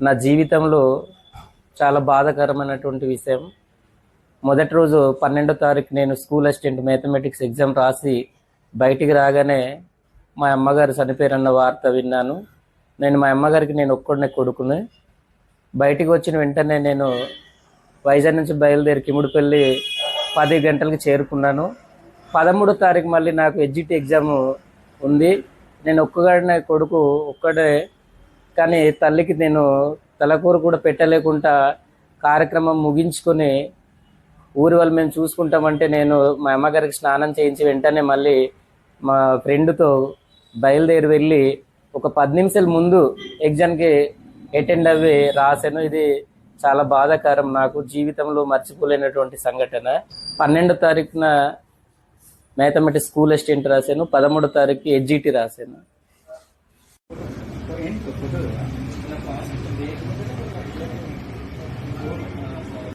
నా జీవితంలో చాలా బాధాకరమైనటువంటి విషయం. మొదటి రోజు పన్నెండో తారీఖు నేను స్కూల్ అసిస్టెంట్ మ్యాథమెటిక్స్ ఎగ్జామ్ రాసి బయటికి రాగానే మా అమ్మగారు చనిపోయారన్న వార్త విన్నాను. నేను మా అమ్మగారికి నేను ఒక్కడనే కొడుకుని. బయటికి వచ్చిన వెంటనే నేను వైజాగ్ నుంచి బయలుదేరి కిముడిపల్లి పది గంటలకు చేరుకున్నాను. పదమూడో తారీఖు మళ్ళీ నాకు ఎడ్జిట్ ఎగ్జామ్ ఉంది. నేను ఒక్కగాడినే కొడుకు ఒక్కడే కానీ తల్లికి నేను తలకూర కూడా పెట్టలేకుండా కార్యక్రమం ముగించుకొని ఊరి వాళ్ళు మేము చూసుకుంటామంటే నేను మా అమ్మగారికి స్నానం చేయించి వెంటనే మళ్ళీ మా ఫ్రెండ్తో బయలుదేరి వెళ్ళి ఒక పది నిమిషాల ముందు ఎగ్జామ్కి అటెండ్ అవ్వి రాశాను. ఇది చాలా బాధాకరం. నాకు జీవితంలో మర్చిపోలేనటువంటి సంఘటన. పన్నెండో తారీఖున మ్యాథమెటిక్స్ స్కూల్ అసిస్టెంట్ రాశాను. పదమూడో తారీఖు ఎడ్జిటి రాశాను. ఏంటి ఫోటో